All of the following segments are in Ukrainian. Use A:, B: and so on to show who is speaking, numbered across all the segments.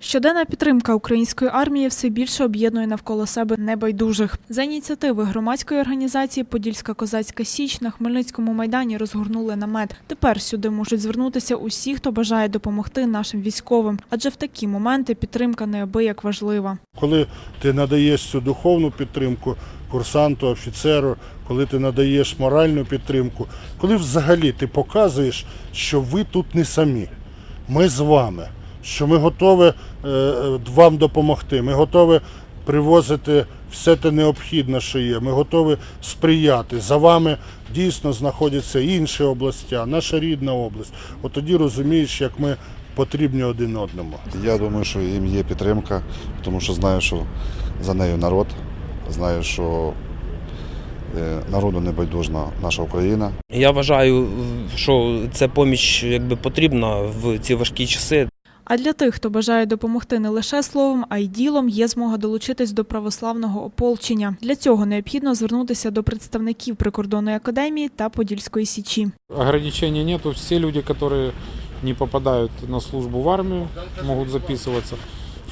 A: Щоденна підтримка української армії все більше об'єднує навколо себе небайдужих. За ініціативи громадської організації Подільська козацька січ на Хмельницькому майдані розгорнули намет. Тепер сюди можуть звернутися усі, хто бажає допомогти нашим військовим, адже в такі моменти підтримка неабияк важлива.
B: Коли ти надаєш цю духовну підтримку курсанту, офіцеру, коли ти надаєш моральну підтримку, коли взагалі ти показуєш, що ви тут не самі, ми з вами, що ми готові е, е, вам допомогти, ми готові привозити все те необхідне, що є. Ми готові сприяти. За вами дійсно знаходяться інші області, наша рідна область. От тоді розумієш, як ми потрібні один одному.
C: Я думаю, що їм є підтримка, тому що знаю, що за нею народ, знаю, що е, народу не байдужна наша Україна.
D: Я вважаю, що ця поміч якби потрібна в ці важкі часи.
A: А для тих, хто бажає допомогти не лише словом, а й ділом, є змога долучитись до православного ополчення. Для цього необхідно звернутися до представників прикордонної академії та Подільської січі.
E: Ограничений нету. Все люди, которые не попадают на службу в армию, могут записываться.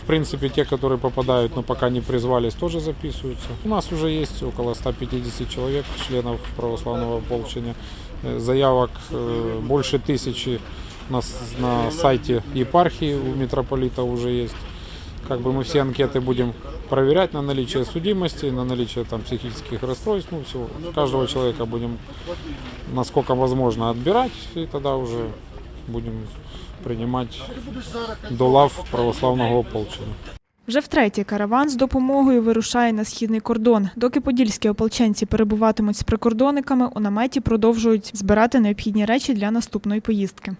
E: В принципе, те, которые попадают, но пока не призвались, тоже записываются. У нас уже есть около 150 человек, членов православного ополчения. Э, Заявок э, больше тысячи у нас на сайте епархии у митрополита уже есть. Как бы мы все анкеты будем проверять на наличие судимости, на наличие там психических расстройств, ну всего. Каждого человека будем насколько возможно отбирать, и тогда уже будем принимать до лав православного ополчення.
A: Вже втретє караван з допомогою вирушає на східний кордон. Доки подільські ополченці перебуватимуть з прикордонниками, у наметі продовжують збирати необхідні речі для наступної поїздки.